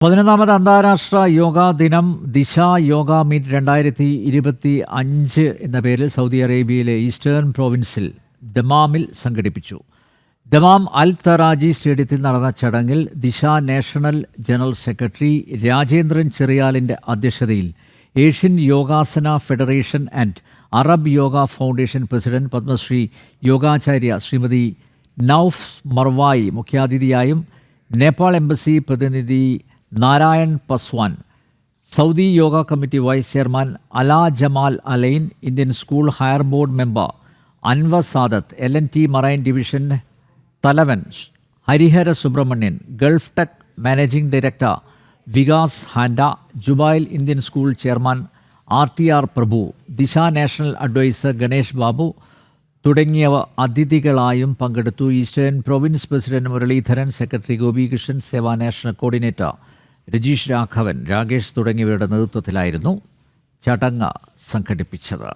പതിനൊന്നാമത് അന്താരാഷ്ട്ര യോഗാ ദിനം ദിശ യോഗ മീറ്റ് രണ്ടായിരത്തി ഇരുപത്തി അഞ്ച് എന്ന പേരിൽ സൗദി അറേബ്യയിലെ ഈസ്റ്റേൺ പ്രോവിൻസിൽ ദമാമിൽ സംഘടിപ്പിച്ചു. ദമാം അൽ തറാജി സ്റ്റേഡിയത്തിൽ നടന്ന ചടങ്ങിൽ Disha national general secretary Rajendran ചെറിയാലിന്റെ അധ്യക്ഷതയിൽ Asian Yogasana federation and Arab yoga foundation president Padmashri Yogacharya Shrimati Nouf Marwai മുഖ്യാതിഥിയായും Nepal embassy പ്രതിനിധി Narayan Paswan Saudi yoga committee vice chairman Ala Jamal align Indian school higher board member Anwar Sadath L N T marine division തലവൻ Harihara Subrahmanian Gulf tech managing director Vikas Handa ജുബായിൽ Indian school chairman R T R Prabhu Disha national adviser Ganesh Babu തുടങ്ങിയവ അതിഥികളായും പങ്കെടുത്തു. Eastern Province president Muraleedharan secretary Gopikrishnan Seva national coordinator Rajeesh Raghavan Rakesh തുടങ്ങിയവരുടെ നേതൃത്വത്തിലായിരുന്നു ചടങ്ങ് സംഘടിപ്പിച്ചത്.